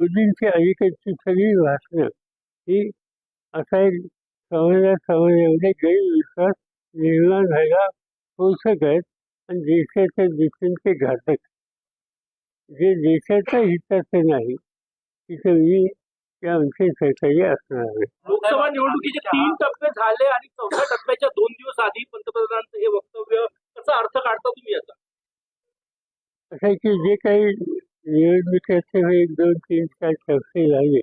मोदींची अलीकडची सगळी भाषणं ही असा एक समाजात समाजामध्ये गैरविश्वास निर्माण व्हायला पोषक आहेत. आणि देशाच्या दृष्टीने ते घातक. जे देशाच्या हिताचं नाही तिथं मी त्या आमच्या सरकारी असणार आहे. लोकसभा निवडणुकीचे तीन टप्पे झाले आणि चौथ्या टप्प्याच्या दोन दिवस आधी पंतप्रधानांचं हे वक्तव्य कसा अर्थ काढता तुम्ही याचा असं की जे काही निवडणुकीचे एक दोन तीन चार टप्पे झाले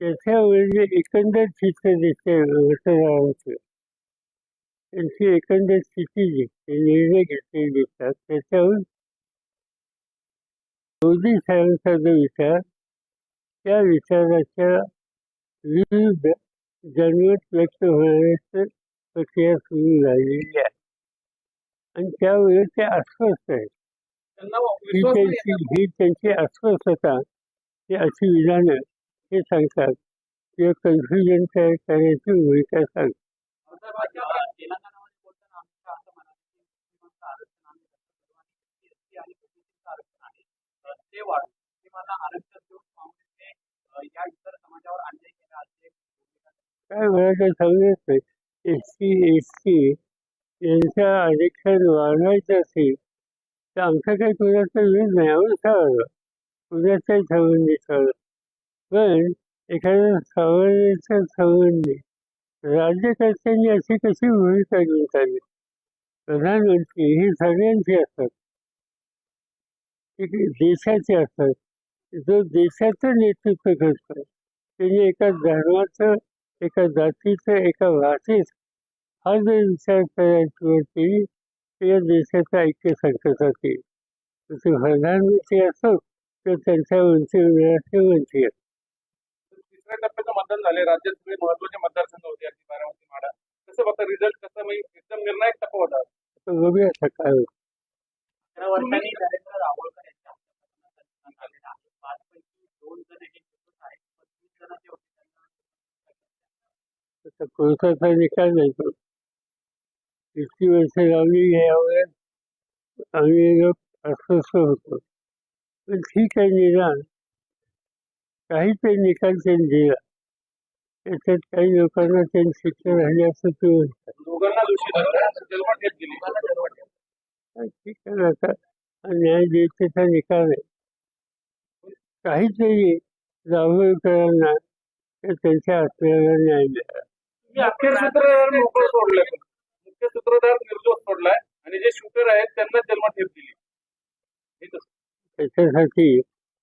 त्याच्यावर जे एकंदर चित्र दिसते मतदारांचं त्यांची एकंदर स्थिती दिसते निर्णय घेतले दिसतात त्याच्यावर मोदी साहेबांचा जो विचार त्या विचाराच्या विरुद्ध जनमत व्यक्त होण्याची प्रक्रिया सुरू झालेली आहे आणि त्यावेळी ते अस्वस्थ आहेत ही त्यांची ही त्यांची अस्वस्थता ही अशी विधानं हे सांगतात. किंवा कन्फ्युजन तयार करण्याची भूमिका सांगतात. काय मला समजत नाही. एस सी एस टी यांचं आरक्षण वाढवायचं असेल तर आमचा काही कुणाचा विरोध नाही आवडता कुणाचाही संबंधी चालत पण एखाद्या सवयीचा संबंधी राज्यकर्त्यांनी अशी कशी भूमिका घेऊन चालली? प्रधानमंत्री हे सगळ्यांची असतात. ते देशाचे असतात. जो देशाचं नेतृत्व करतो त्यांनी एका धर्माचं एका जातीचं एका भाषेत हा जर विचार करायची वरती तर या देशाचं ऐक्य येईल तसे प्रधानमंत्री असो तर त्यांच्या मंत्री असो तिसऱ्या टप्प्याचं मतदान झाले राज्यात सगळे महत्त्वाचे मतदारसंघ होते. अगदी बारामती माडा कसं बघता रिझल्ट कसं म्हणजे एकदम निर्णायक टप्पा होता. बघूया. अकरा वर्षांनी नरेंद्र दाभोळकर यांच्या हत्याप्रकरणाचा निकाल दोन जण हे जण जे होते. त्यांना तो इतकी वर्ष लावली यावर आम्ही लोक अस्वस्थ होतो. पण ठीक आहे निदान. काहीतरी निकाल त्यांनी दिला त्याच्यात काही लोकांना त्यांनी शिक्षा झाली असं ते म्हणतात. ठीक आहे ना. आता हा न्यायदेवतेचा निकाल आहे. काहीतरी दाभोळकरांना तर त्यांच्या आत्म्याला न्याय मिळाला मुख्य सूत्रधार निर्दोष सोडलाय आणि जे शूटर आहेत त्यांना जन्मात घेत दिली? त्याच्यासाठी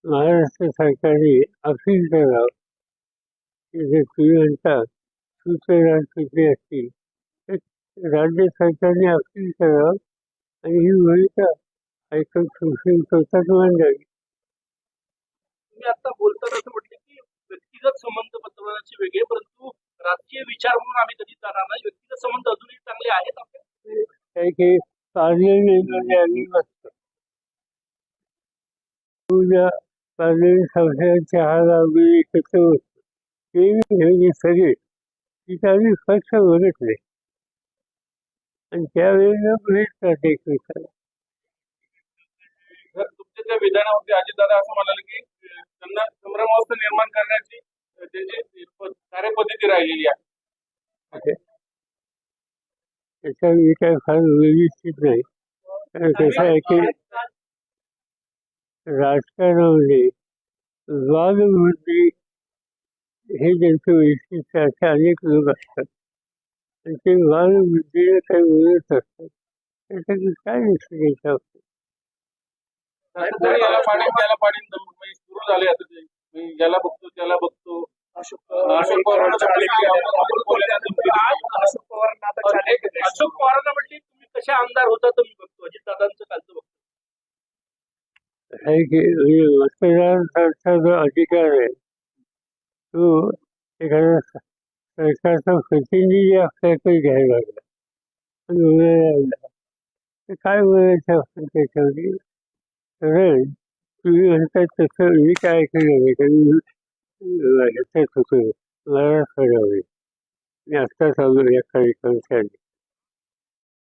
महाराष्ट्र सरकारने अपील करावं जे तुम्ही म्हणता सूत्रधार कुठले असतील तर राज्य सरकारने अपील करावं आणि ही भूमिका ऐकून सुप्रीम कोर्टात मांडावी तुम्ही आता बोलताना असं म्हटलं की व्यक्तिगत संबंध पंतप्रधानांचे वेगळे परंतु राजकीय विचार म्हणून आम्ही कधी जाणार नाही. व्यक्तिगत संबंध अजूनही चांगले आहेत आपले. काही काही एकत्र हे सगळे. आणि त्यावेळेला तुमच्या त्या विधानावरती अजितदादा असं म्हणाले की त्यांना संभ्रमावस्था निर्माण करण्याची त्यांची कार्यपद्धती राहिलेली आहे. काय फार व्यवस्थित नाही. कारण कसं आहे की राजकारणामध्ये वादवृत्ती हे ज्यांचं वैशिष्ट्य असे अनेक लोक असतात. आणि ते वादवृत्तीला काही बोलत असतात. त्यासाठी काय पाणी म्हणजे सुरू झाले आता म्हणजे याला बघतो त्याला बघतो. अशोक. अशोक पवारांना चालेल. अशोक पवारांना म्हटले तुम्ही कसे आमदार होता तर मी बघतो. अजितदादांचं कालचं बघतो. जो अधिकार आहे तो एखाद्या सरकारचा प्रतिनिधी असल्याकडे घ्यायला लागला. आणि काय बोलायचं आपण त्याच्यामध्ये कारण तुम्ही तसं मी काय केलं नाही कारण ह्याच्यात होतो मला सोडावे मी आत्ताच आलो या कार्यक्रमासाठी